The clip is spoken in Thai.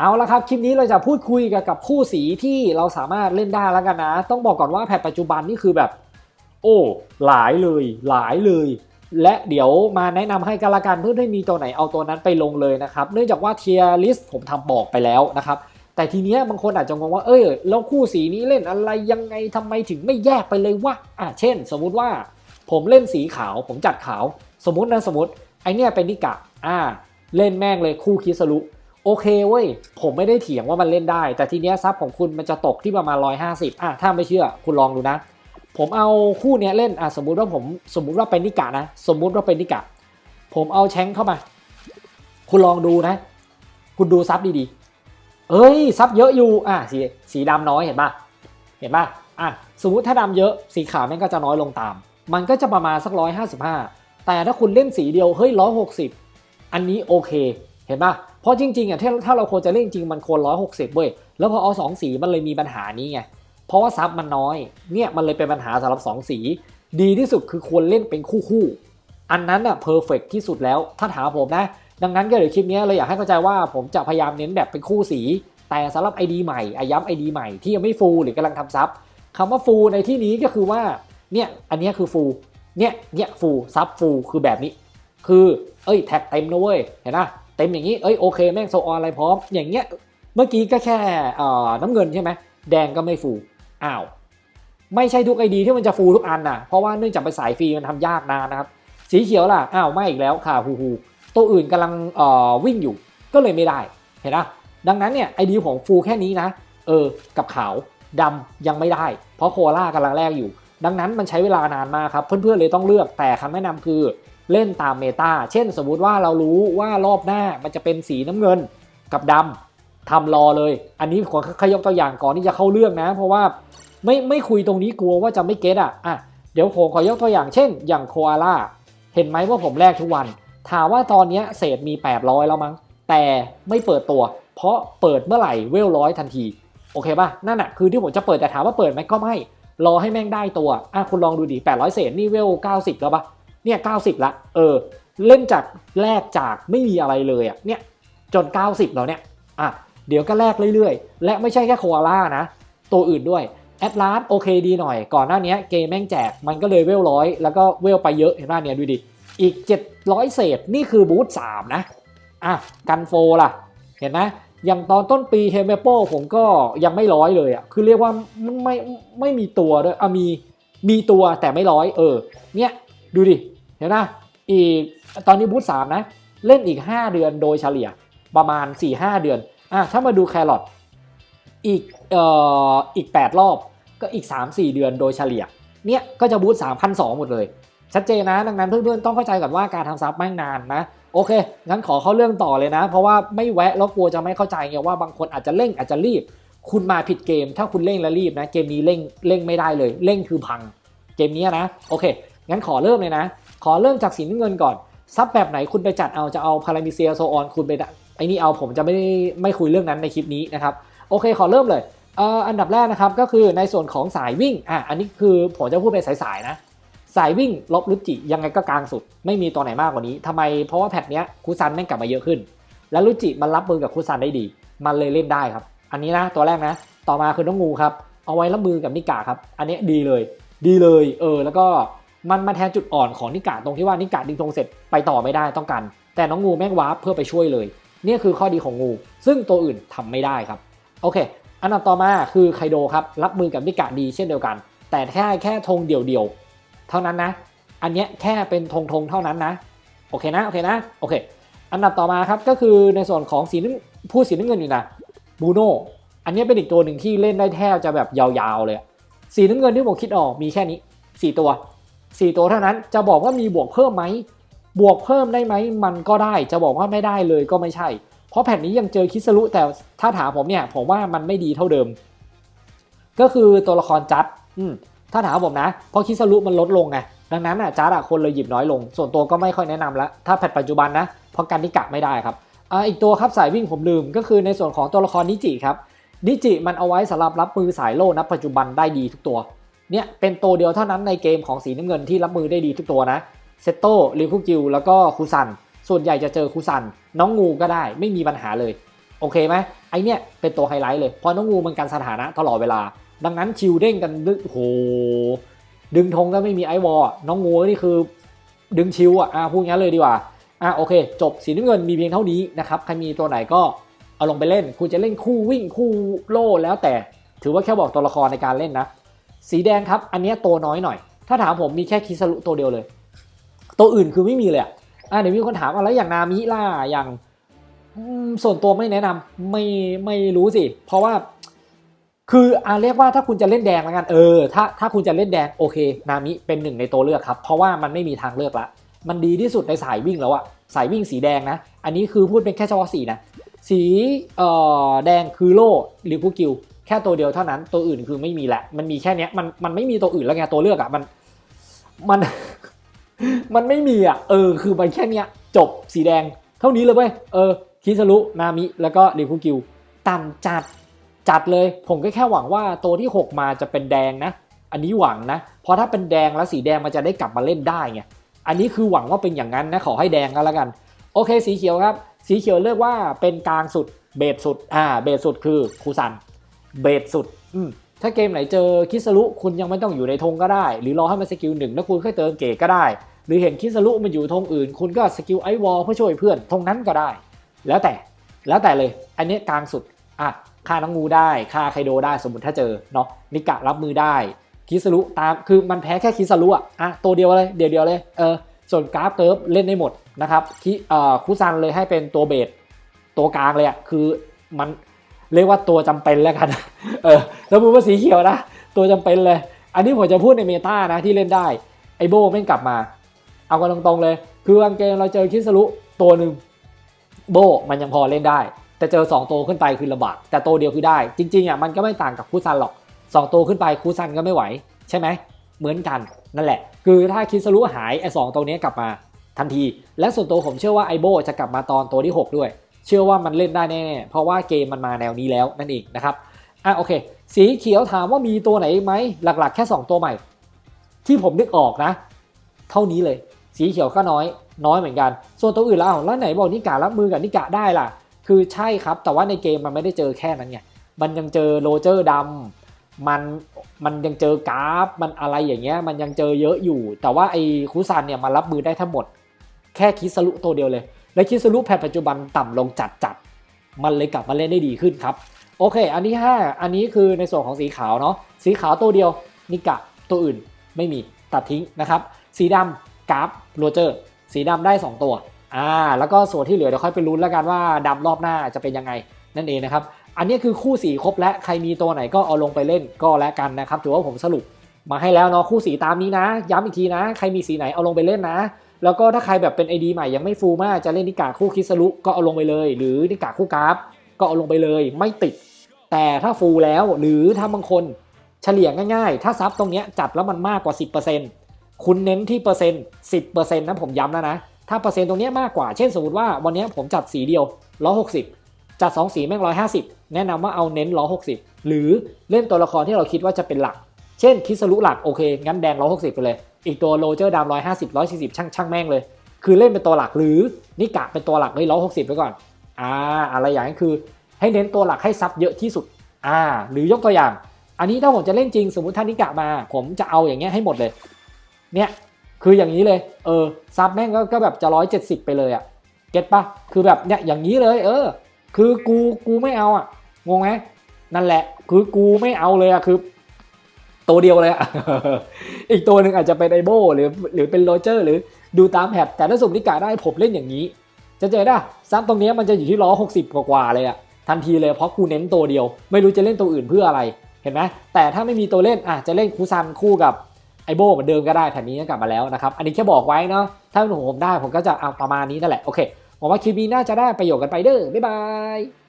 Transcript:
เอาละครับ คลิปนี้เราจะพูดคุยกับกับคู่สีที่เราสามารถเล่นได้แล้วกันนะ ต้องบอกก่อนว่าแพทปัจจุบันนี่คือแบบ โอ้หลายเลยหลายเลย และเดี๋ยวมาแนะนำให้กันละกันเพื่อให้มีตัวไหนเอาตัวนั้นไปลงเลยนะครับ เนื่องจากว่าเทียร์ลิสต์ผมทำบอกไปแล้วนะครับแต่ทีเนี้ยบางคนอาจจะงงว่าเอ้ยแล้วคู่สีนี้เล่นอะไรยังไงทำไมถึงไม่แยกไปเลยวะอะเช่น สมมุติว่าผมเล่นสีขาว ผมจัดขาว สมมตินะสมมติไอเนี้ยเป็นนิกะอ่าเล่นแม่งเลยคู่คิสรุ โอเคเว้ย ผมไม่ได้เถียงว่ามันเล่นได้ แต่ทีเนี้ยซับของคุณมันจะตกที่ประมาณ 150อะถ้าไม่เชื่อคุณลองดูนะ ผมเอาคู่เนี้ยเล่นอะสมมุติว่าผมสมมุติว่าเป็นนิกะนะ สมมุติว่าเป็นนิกะ ผมเอาแชงเข้ามา คุณลองดูนะ คุณดูซับดีๆ เอ้ยซับเยอะอยู่อะสีสีดำน้อยเห็นปะเห็นปะอะสมมุติถ้าดำเยอะสีขาวแม่งก็จะน้อยลงตาม มันก็จะประมาณสัก 155 แต่ถ้าคุณเล่นสีเดียวเฮ้ย160 อันนี้โอเค เห็นปะ ราะจริงๆอะถ้าถ้าเราควรจะเล่นจริงมันควร160เว้ยแล้วพอเอาสองสีมันเลยมีปัญหานี้ไงเพราะว่าซับมันน้อยเนี่ยมันเลยเป็นปัญหาสำหรับ2สี ดีที่สุดคือควรเล่นเป็นคู่คู่อันนั้นอะเพอร์เฟกที่สุดแล้วถ้าถามผมนะ ดังนั้นก็เดี๋ยวคลิปนี้เลยอยากให้เข้าใจว่าผมจะพยายามเน้นแบบเป็นคู่สี แต่สำหรับ ID ใหม่อาย้ำ ID ใหม่ที่ยังไม่ฟูลหรือกำลังทำซับคำว่าฟูลในที่นี้ก็คือว่าเนี่ยอันนี้คือฟูลเนี่ยเนี่ยฟูลซับฟูลคือแบบนี้ คือเอ้ยแท็กเต็มนะเว้ยเห็นปะ เต็มอย่างนี้ เอ้ยโอเคแม่งโซออนอะไรพร้อม อย่างเงี้ย เมื่อกี้ก็แค่น้ำเงินใช่ไหมแดงก็ไม่ฟู อ้าว ไม่ใช่ทุกไอดีที่มันจะฟูทุกอันนะเพราะว่าเนื่องจากไปสายฟรีมันทำยากนานนะครับ สีเขียวล่ะ อ้าวไม่อีกแล้วค่ะฮูฮูตัวอื่นกำลังวิ่งอยู่ ก็เลยไม่ได้ เห็นปะดังนั้นเนี่ยไอดีของฟูแค่นี้นะ เออ กับขาวดำยังไม่ได้ เพราะโคอาล่ากำลังแรกอยู่ ดังนั้นมันใช้เวลานานมากครับ เพื่อนๆเลยต้องเลือกแต่คำแนะนำคือ เล่นตามเมตาเช่นสมมุติว่าเรารู้ว่ารอบหน้ามันจะเป็นสีน้ำเงินกับดำทำรอเลย อันนี้ขอขยกตัวอย่างก่อนที่จะเข้าเรื่องนะ เพราะว่าไม่ไม่คุยตรงนี้กลัวว่าจะไม่เก็ตอะอะเดี๋ยวผมขอยกตัวอย่างเช่น อย่างโคอาล่าเห็นไหมว่าผมแลกทุกวันถามว่าตอนนี้เศษมี 800 แล้วมั้ง แต่ไม่เปิดตัว เพราะเปิดเมื่อไหร่เวลร้อยทันที โอเคป่ะ นั่นอะคือที่ผมจะเปิดแต่ถามว่าเปิดไหมก็ไม่ รอให้แม่งได้ตัว อะคุณลองดูดิ 800 เศษนี่เวล 90 แล้วปะ เนี่ย90ละเออเล่นจากแลกจากไม่มีอะไรเลยอะเนี่ยจน 90 แล้วเนี่ยอะเดี๋ยวก็แลกเรื่อยๆ และไม่ใช่แค่โคอาล่านะ ตัวอื่นด้วยแอดลาสโอเคดีหน่อย ก่อนหน้านี้เกมแม่งแจก มันก็เลยเวลร้อยแล้วก็เวลไปเยอะเห็นป่ะเนี่ยดูดิ อีก 700 เศษ นี่คือบูธ3นะ อะ กันโฟล่ะ เห็นไหมอย่างตอนต้นปีเทมเปโปผมก็ยังไม่ร้อยเลยอะคือเรียกว่าไม่ไม่ไม่มีตัวด้วยอะมีมีตัวแต่ไม่ร้อยเออเนี่ยดูดิ เห็นไหมอีกตอนนี้บูธ3นะ เล่นอีก 5 เดือนโดยเฉลี่ยประมาณ 4-5 เดือนอะถ้ามาดูแครอทอีกเอ่ออีก 8 รอบก็อีก 3-4 เดือนโดยเฉลี่ยเนี่ยก็จะบูธ3,200 หมดเลย ชัดเจนนะ ดังนั้นเพื่อนๆต้องเข้าใจก่อนว่าการทำซับแม่งนานนะ โอเค งั้นขอเข้าเรื่องต่อเลยนะ เพราะว่าไม่แวะแล้วกลัวจะไม่เข้าใจไงว่าบางคนอาจจะเร่งอาจจะรีบ คุณมาผิดเกม ถ้าคุณเร่งและรีบนะ เกมนี้เร่งเร่งไม่ได้เลย เร่งคือพัง เกมนี้นะ โอเค งั้นขอเริ่มเลยนะ ขอเริ่มจากสีน้ำเงินก่อนซับแบบไหนคุณไปจัดเอาจะเอาพารามิเซียโซออนคุณไปไอ้นี่เอาผมจะไม่ได้ไม่คุยเรื่องนั้นในคลิปนี้นะครับโอเคขอเริ่มเลยเอ่ออันดับแรกนะครับก็คือในส่วนของสายวิ่งอะอันนี้คือผมจะพูดเป็นสายๆนะสายวิ่งลบลุจิยังไงก็กลางสุด ไม่มีตัวไหนมากกว่านี้ทำไมเพราะว่าแพทเนี้ยคุซันแม่งกลับมาเยอะขึ้น แล้วลุจิมันรับมือกับคุซันได้ดี มันเลยเล่นได้ครับ อันนี้นะตัวแรกนะ ต่อมาคือน้องงูครับ เอาไว้รับมือกับนิกาครับ อันนี้ดีเลย ดีเลย เออ แล้วก็ มันมาแทนจุดอ่อนของนิกาตรงที่ว่านิกาดึงธงเสร็จไปต่อไม่ได้ต้องกัน แต่น้องงูแม่งวาร์ปเพื่อไปช่วยเลยเนี่ยคือข้อดีของงู ซึ่งตัวอื่นทำไม่ได้ครับ โอเค อันดับต่อมาคือไคโดครับ รับมือกับนิกาดีเช่นเดียวกัน แต่แค่แค่ธงเดี่ยวๆ เท่านั้นนะ อันเนี้ยแค่เป็นธงธงเท่านั้นนะ โอเคนะ โอเคนะ โอเค อันดับต่อมาครับ ก็คือในส่วนของสีน้ำผู้สีน้ำเงินอยู่นะบูโนอันนี้เป็นอีกตัวหนึ่งที่เล่นได้แทบจะแบบยาวๆเลย สีน้ำเงินที่ผมคิดออกมีแค่นี้ 4 ตัว 4 ตัวเท่านั้นจะบอกว่ามีบวกเพิ่มไหมบวกเพิ่มได้ไหมมันก็ได้จะบอกว่าไม่ได้เลยก็ไม่ใช่ เพราะแผ่นนี้ยังเจอคิสรุแต่ถ้าถามผมเนี่ยผมว่ามันไม่ดีเท่าเดิม ก็คือตัวละครจัดถ้าถามผมนะ เพราะคิสรุมันลดลงไงดังนั้นอะจัดอะคนเลยหยิบน้อยลง ส่วนตัวก็ไม่ค่อยแนะนำแล้วถ้าแพทปัจจุบันนะเพราะการนิกะไม่ได้ครับอ่าอีกตัวครับสายวิ่งผมลืมก็คือในส่วนของตัวละครนิจิครับนิจิมันเอาไว้สำหรับรับมือสายโล่ณปัจจุบันได้ดีทุกตัว เนี่ยเป็นตัวเดียวเท่านั้นในเกมของสีน้ำเงินที่รับมือได้ดีทุกตัวนะเซตโต้ริคุกิวแล้วก็คูซัน ส่วนใหญ่จะเจอคูซัน น้องงูก็ได้ไม่มีปัญหาเลย โอเคไหมไอเนี้ยเป็นตัวไฮไลท์เลยเพราะน้องงูมันกันสถานะตลอดเวลา ดังนั้นชิลเด้งกันดึกโอ้โหดึงธงก็ไม่มีไอวอลน้องงูนี่คือ ดึงชิลอะอะพูดงั้นเลยดีกว่าอะโอเค จบสีน้ำเงินมีเพียงเท่านี้นะครับใครมีตัวไหนก็เอาลงไปเล่น คุณจะเล่นคู่วิ่งคู่โล่แล้วแต่ถือว่าแค่บอกตัวละครในการเล่นนะ สีแดงครับ อันนี้ยตัวน้อยหน่อย ถ้าถามผมมีแค่คิสรุตัวเดียวเลย ตัวอื่นคือไม่มีเลยอะเดี๋ยวมีคนถามว่าแล้วอย่างนามิล่ะอย่างส่วนตัวไม่แนะนำไม่ไม่รู้สิ เพราะว่า คืออ่าเรียกว่าถ้าคุณจะเล่นแดงแล้วกันเออถ้าถ้าคุณจะเล่นแดงโอเคนามิเป็นหนึ่งในตัวเลือกครับ เพราะว่ามันไม่มีทางเลือกละมันดีที่สุดในสายวิ่งแล้วอะสายวิ่งสีแดงนะ อันนี้คือพูดเป็นแค่เฉพาะสีนะ สีเอ่อแดงคือโล่หรือผู้กิว แค่ตัวเดียวเท่านั้นตัวอื่นคือไม่มีแหละ มันมีแค่เนี้ยมันมันไม่มีตัวอื่นแล้วไงตัวเลือกอะมันมัน มันไม่มีอะเออคือมันแค่เนี้ยจบสีแดง เท่านี้เลยเว้ยเออคิสรุนามิแล้วก็ริคุกิวต่ำจัดจัดเลย ผมก็แค่หวังว่าตัวที่ 6 มาจะเป็นแดงนะ อันนี้หวังนะ เพราะถ้าเป็นแดงแล้วสีแดงมันจะได้กลับมาเล่นได้ไงอันนี้คือหวังว่าเป็นอย่างนั้นนะขอให้แดงก็แล้วกัน โอเคสีเขียวครับ สีเขียวเรียกว่าเป็นกลางสุดเบสสุดอ่าเบสสุดคือคูซัน เบสสุดถ้าเกมไหนเจอคิสรุคุณยังไม่ต้องอยู่ในธงก็ได้ หรือรอให้มันสกิลหนึ่งแล้วคุณค่อยเติมเกตก็ได้ หรือเห็นคิสรุมันอยู่ธงอื่น คุณก็สกิลไอวอลเพื่อช่วยเพื่อนธงนั้นก็ได้ แล้วแต่แล้วแต่เลย อันนี้กลางสุดอะฆ่าน้องงูได้ฆ่าไคโดได้สมมติถ้าเจอเนาะนิกะรับมือได้คิสรุตามคือมันแพ้แค่คิสรุอะอะตัวเดียวเลยเดียวเดียวเลยเออส่วนกราฟเติร์ฟเล่นได้หมดนะครับที่เอ่อคุซันเลยให้เป็นตัวเบสตัวกลางเลยอะคือมัน เรียกว่าตัวจำเป็นแล้วกัน เออแล้วพูดว่าสีเขียวนะ ตัวจำเป็นเลย อันนี้ผมจะพูดในเมตานะที่เล่นได้ ไอโบไม่กลับมา เอากันตรงๆเลย คือบางเกมเราเจอคิสรุตัวหนึ่งโบมันยังพอเล่นได้ แต่เจอ 2 ตัวขึ้นไปคือลำบากแต่ตัวเดียวคือได้ จริงๆอะมันก็ไม่ต่างกับคูซันหรอก 2 ตัวขึ้นไปคูซันก็ไม่ไหว ใช่ไหม เหมือนกันนั่นแหละ คือถ้าคิสรุหายไอสองตัวนี้กลับมาทันที และส่วนตัวผมเชื่อว่าไอโบจะกลับมาตอนตัวที่ 6 ด้วย เชื่อว่ามันเล่นได้แน่ๆเพราะว่าเกมมันมาแนวนี้แล้วนั่นเองนะครับอะโอเค สีเขียวถามว่ามีตัวไหนอีกไหมหลักๆ แค่ 2 ตัวใหม่ ที่ผมนึกออกนะ เท่านี้เลย สีเขียวก็น้อย น้อยเหมือนกัน ส่วนตัวอื่นแล้วแล้วไหนบอกนิการับมือกับนิกะได้ล่ะ คือใช่ครับ แต่ว่าในเกมมันไม่ได้เจอแค่นั้นไงมันยังเจอโรเจอร์ดำมันมันยังเจอกราฟมันอะไรอย่างเงี้ยมันยังเจอเยอะอยู่ แต่ว่าไอ้คุซันเนี่ยมันรับมือได้ทั้งหมด แค่คิสรุตัวเดียวเลย และคิสรุแพทปัจจุบันต่ำลงจัดจัดๆมันเลยกลับมาเล่นได้ดีขึ้นครับ โอเค อันที่ 5 อันนี้คือในส่วนของสีขาวเนาะสีขาวตัวเดียวนิกะตัวอื่นไม่มีตัดทิ้งนะครับ สีดำกราฟโรเจอร์ สีดำได้ 2 ตัวอ่าแล้วก็ส่วนที่เหลือเดี๋ยวค่อยไปลุ้นแล้วกันว่าดำรอบหน้าจะเป็นยังไงนั่นเองนะครับ อันนี้คือคู่สีครบและใครมีตัวไหนก็เอาลงไปเล่นก็แล้วกันนะครับถือว่าผมสรุปมาให้แล้วเนาะคู่สีตามนี้นะ ย้ำอีกทีนะ ใครมีสีไหนเอาลงไปเล่นนะ แล้วก็ถ้าใครแบบเป็น ID ใหม่ยังไม่ฟูมากจะเล่นนิกาคู่คิสรุก็เอาลงไปเลย หรือนิกาคู่กราฟ ก็เอาลงไปเลย ไม่ติด แต่ถ้าฟูแล้วหรือถ้าบางคนเฉลี่ยง่ายๆ ถ้าซับตรงเนี้ยจัดแล้วมันมากกว่า 10%คุณเน้นที่เปอร์เซ็นต์10%นะผมย้ำแล้วนะ ถ้าเปอร์เซ็นต์ตรงเนี้ยมากกว่า เช่นสมมติว่าวันนี้ผมจัดสีเดียว160 จัด 2 สีแม่ง150 แนะนำว่าเอาเน้น160 หรือเล่นตัวละครที่เราคิดว่าจะเป็นหลัก เช่นคิสรุหลักโอเคงั้นแดง160ไปเลย อีกตัวโรเจอร์ดำ150 140ช่างช่างแม่งเลย คือเล่นเป็นตัวหลักหรือนิกะเป็นตัวหลักเลย160ไปก่อนอ่าอะไรอย่างนี้คือให้เน้นตัวหลักให้ซับเยอะที่สุดอ่าหรือยกตัวอย่าง อันนี้ถ้าผมจะเล่นจริงสมมติท่านิกะมา ผมจะเอาอย่างเงี้ยให้หมดเลย เนี่ยคืออย่างนี้เลยเออซับแม่งก็ก็แบบจะร้อยเจ็ดสิบไปเลยอะเก็ตปะคือแบบเนี่ยอย่างนี้เลย เออ คือกูกูไม่เอาอะงงไหมนั่นแหละ คือกูไม่เอาเลยอะคือ ตัวเดียวเลยอะ อีกตัวหนึ่งอาจจะเป็นไอโบหรือหรือเป็นโรเจอร์ หรือดูตามแพทแต่ถ้าสมมตินิกะได้ผมเล่นอย่างนี้ จะเจอได้ซับตรงนี้มันจะอยู่ที่ล้อหกสิบกว่าๆเลยอะทันทีเลยเพราะกูเน้นตัวเดียว ไม่รู้จะเล่นตัวอื่นเพื่ออะไรเห็นไหมแต่ถ้าไม่มีตัวเล่นอะจะเล่นคูซันคู่กับไอโบเหมือนเดิมก็ได้แผ่นนี้กลับมาแล้วนะครับ อันนี้แค่บอกไว้เนาะถ้าเป็นของผมได้ผมก็จะเอาประมาณนี้นั่นแหละโอเคผมว่าคลิปนี้น่าจะได้ประโยชน์กันไปเด้อบ๊ายบาย